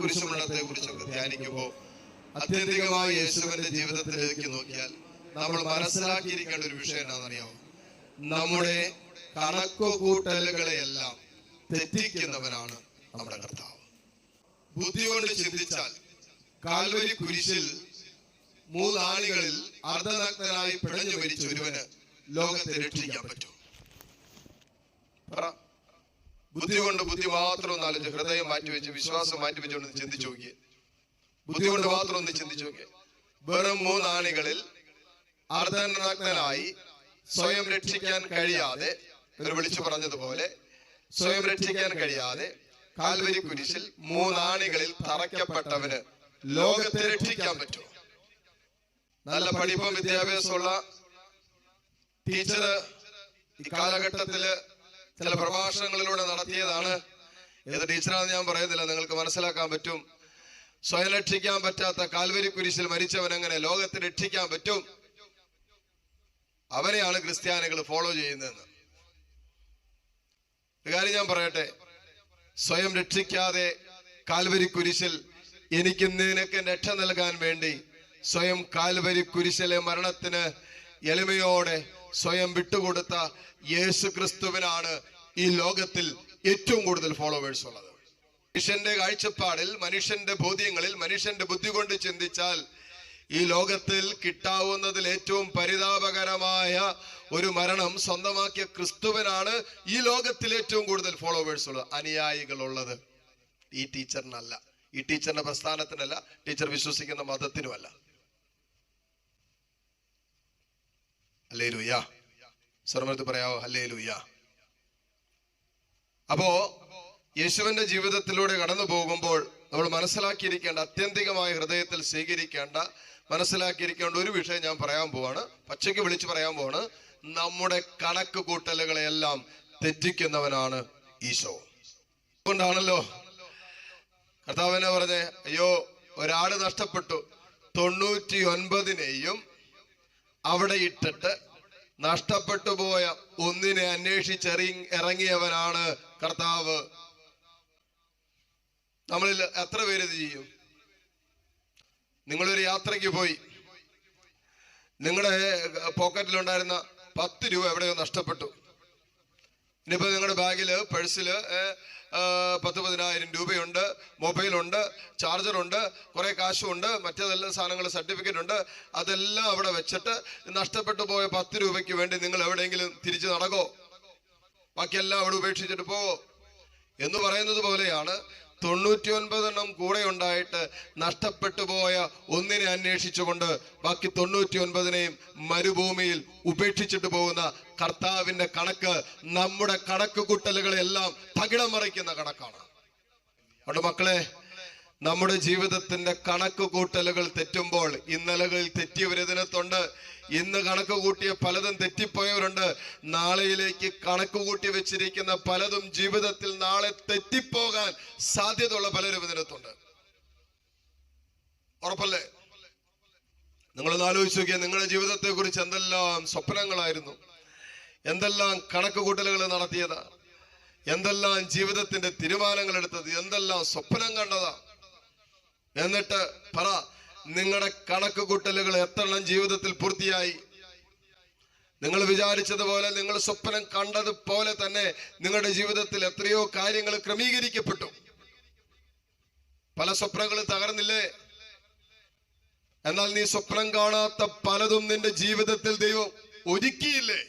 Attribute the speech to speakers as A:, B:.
A: കുരിശുമരണത്തെ കുറിച്ചൊക്കെ ധ്യാനിക്കുമ്പോൾ അത്യന്തികമായി യേശുവിന്റെ ജീവിതത്തിലേക്ക് നോക്കിയാൽ നമ്മൾ മനസ്സിലാക്കിയിരിക്കേണ്ട ഒരു വിഷയം എന്താണെന്നറിയാമോ? നമ്മുടെ കണക്കുകൂട്ടലുകളെയെല്ലാം തെറ്റിക്കുന്നവനാണ് നമ്മുടെ കർത്താവ്. ബുദ്ധി കൊണ്ട് ചിന്തിച്ചാൽ കാൽവരി കുരിശിൽ മൂന്നാളികളിൽ അർദ്ധനഗ്നനായി പിടഞ്ഞു മരിച്ച ഒരുവന് ലോകത്തെ രക്ഷിക്കാൻ പറ്റും. പറ. ബുദ്ധി കൊണ്ട് ബുദ്ധി മാത്രം ഒന്ന് ആലോചിച്ച് ഹൃദയം മാറ്റി വെച്ച് വിശ്വാസം മാറ്റിവെച്ചുകൊണ്ട് ഒന്ന് ചിന്തിച്ചു നോക്കിയേ. ബുദ്ധി കൊണ്ട് മാത്രം ഒന്ന് ചിന്തിച്ചു നോക്കിയേ. വെറും മൂന്നാണികളിൽ അർദ്ധനായി സ്വയം രക്ഷിക്കാൻ കഴിയാതെ ഇവർ വിളിച്ചു പറഞ്ഞതുപോലെ സ്വയം രക്ഷിക്കാൻ കഴിയാതെ കാൽവരി കുരിശിൽ മൂന്നാണികളിൽ തറയ്ക്കപ്പെട്ടവന് ലോകത്തെ രക്ഷിക്കാൻ പറ്റും നല്ല പഠിപ്പും വിദ്യാഭ്യാസമുള്ള ടീച്ചർ ഈ കാലഘട്ടത്തിൽ ചില പ്രഭാഷണങ്ങളിലൂടെ നടത്തിയതാണ്. ഏത് ടീച്ചറാണെന്ന് ഞാൻ പറയുന്നില്ല നിങ്ങൾക്ക് മനസ്സിലാക്കാൻ പറ്റും. സ്വയം രക്ഷിക്കാൻ പറ്റാത്ത കാൽവരി കുരിശിൽ മരിച്ചവൻ എങ്ങനെ ലോകത്തെ രക്ഷിക്കാൻ പറ്റും? അവനെയാണ് ക്രിസ്ത്യാനികൾ ഫോളോ ചെയ്യുന്നതെന്ന്. കാര്യം ഞാൻ പറയട്ടെ സ്വയം രക്ഷിക്കാതെ കാൽവരി കുരിശിൽ എനിക്ക് നിനക്ക് രക്ഷ നൽകാൻ വേണ്ടി സ്വയം കാൽവരി കുരിശിലെ മരണത്തിന് എളിമയോടെ സ്വയം വിട്ടുകൊടുത്ത യേശു ക്രിസ്തുവിനാണ് ഈ ലോകത്തിൽ ഏറ്റവും കൂടുതൽ ഫോളോവേഴ്സ് ഉള്ളത്. മനുഷ്യന്റെ കാഴ്ചപ്പാടിൽ മനുഷ്യന്റെ ബോധ്യങ്ങളിൽ മനുഷ്യന്റെ ബുദ്ധി കൊണ്ട് ചിന്തിച്ചാൽ ഈ ലോകത്തിൽ കിട്ടാവുന്നതിൽ ഏറ്റവും പരിതാപകരമായ ഒരു മരണം സ്വന്തമാക്കിയ ക്രിസ്തുവിനാണ് ഈ ലോകത്തിൽ ഏറ്റവും കൂടുതൽ ഫോളോവേഴ്സ് ഉള്ളത്. അനുയായികൾ ഉള്ളത് ഈ ടീച്ചറിനല്ല. ഈ ടീച്ചറിന്റെ പ്രസ്ഥാനത്തിനല്ല. ടീച്ചർ വിശ്വസിക്കുന്ന മതത്തിനുമല്ല. അല്ലേ ലൂയ സ്വർമത്ത് പറയാവോ? അല്ലേ ലൂയ അപ്പോ യേശുവിന്റെ ജീവിതത്തിലൂടെ കടന്നു പോകുമ്പോൾ നമ്മൾ മനസ്സിലാക്കിയിരിക്കേണ്ട അത്യന്തികമായ ഹൃദയത്തിൽ സ്വീകരിക്കേണ്ട മനസ്സിലാക്കിയിരിക്കേണ്ട ഒരു വിഷയം ഞാൻ പറയാൻ പോവാണ്. പച്ചയ്ക്ക് വിളിച്ചു പറയാൻ പോവാണ്. നമ്മുടെ കണക്ക് കൂട്ടലുകളെല്ലാം തെറ്റിക്കുന്നവനാണ് ഈശോ. അതുകൊണ്ടാണല്ലോ കർത്താവിനെ പറഞ്ഞേ? അയ്യോ ഒരാട് നഷ്ടപ്പെട്ടു. തൊണ്ണൂറ്റി ഒൻപതിനെയും അവിടെ ഇട്ടിട്ട് നഷ്ടപ്പെട്ടു പോയ ഒന്നിനെ അന്വേഷിച്ചെറി ഇറങ്ങിയവനാണ് കർത്താവ്. നമ്മളിൽ എത്ര പേര് ഇത് ചെയ്യും? നിങ്ങളൊരു യാത്രയ്ക്ക് പോയി. നിങ്ങളുടെ പോക്കറ്റിലുണ്ടായിരുന്ന പത്ത് രൂപ എവിടെയോ നഷ്ടപ്പെട്ടു. ഇനിയിപ്പോ നിങ്ങളുടെ ബാഗിൽ പേഴ്സിൽ പത്ത് പതിനായിരം രൂപയുണ്ട് മൊബൈലുണ്ട് ചാർജറുണ്ട് കുറെ കാശുണ്ട് മറ്റേതെല്ലാം സാധനങ്ങൾ സർട്ടിഫിക്കറ്റ് ഉണ്ട് അതെല്ലാം അവിടെ വെച്ചിട്ട് നഷ്ടപ്പെട്ടു പോയ പത്ത് രൂപയ്ക്ക് വേണ്ടി നിങ്ങൾ എവിടെയെങ്കിലും തിരിച്ചു നടക്കോ? ബാക്കിയെല്ലാം അവിടെ ഉപേക്ഷിച്ചിട്ട് പോവോ എന്ന് പറയുന്നത് പോലെയാണ് തൊണ്ണൂറ്റി ഒൻപതെണ്ണം കൂടെ ഉണ്ടായിട്ട് നഷ്ടപ്പെട്ടു പോയ ഒന്നിനെ അന്വേഷിച്ചുകൊണ്ട് ബാക്കി തൊണ്ണൂറ്റി ഒൻപതിനെയും മരുഭൂമിയിൽ ഉപേക്ഷിച്ചിട്ട് പോകുന്ന കർത്താവിന്റെ കണക്ക് നമ്മുടെ കണക്ക് കൂട്ടലുകളെല്ലാം തകിടം മറിക്കുന്ന കണക്കാണ്. അതുകൊണ്ട് മക്കളെ നമ്മുടെ ജീവിതത്തിന്റെ കണക്ക് കൂട്ടലുകൾ തെറ്റുമ്പോൾ ഇന്നലകളിൽ തെറ്റിയവർ ഇതിനകത്തുണ്ട്. ഇന്ന് കണക്ക് കൂട്ടിയ പലതും തെറ്റിപ്പോയവരുണ്ട്. നാളെയിലേക്ക് കണക്ക് കൂട്ടി വെച്ചിരിക്കുന്ന പലതും ജീവിതത്തിൽ നാളെ തെറ്റിപ്പോകാൻ സാധ്യതയുള്ള പലരും ഇതിനകത്തുണ്ട്. ഉറപ്പല്ലേ? നിങ്ങളൊന്ന് ആലോചിച്ച് നോക്കിയാൽ നിങ്ങളുടെ ജീവിതത്തെ കുറിച്ച് എന്തെല്ലാം സ്വപ്നങ്ങളായിരുന്നു? എന്തെല്ലാം കണക്ക് കൂട്ടലുകൾ നടത്തിയതാ? എന്തെല്ലാം ജീവിതത്തിന്റെ തീരുമാനങ്ങൾ എടുത്തത്? എന്തെല്ലാം സ്വപ്നം കണ്ടതാ? എന്നിട്ട് പറ നിങ്ങളുടെ കണക്ക് കൂട്ടലുകൾ എത്രണ്ണം ജീവിതത്തിൽ പൂർത്തിയായി? നിങ്ങൾ വിചാരിച്ചതുപോലെ നിങ്ങൾ സ്വപ്നം കണ്ടതുപോലെ തന്നെ നിങ്ങളുടെ ജീവിതത്തിൽ എത്രയോ കാര്യങ്ങൾ ക്രമീകരിക്കപ്പെട്ടു. പല സ്വപ്നങ്ങളും തകർന്നില്ലേ? എന്നാൽ നീ സ്വപ്നം കാണാത്ത പലതും നിന്റെ ജീവിതത്തിൽ ദൈവം ഒരുക്കിയില്ലേ?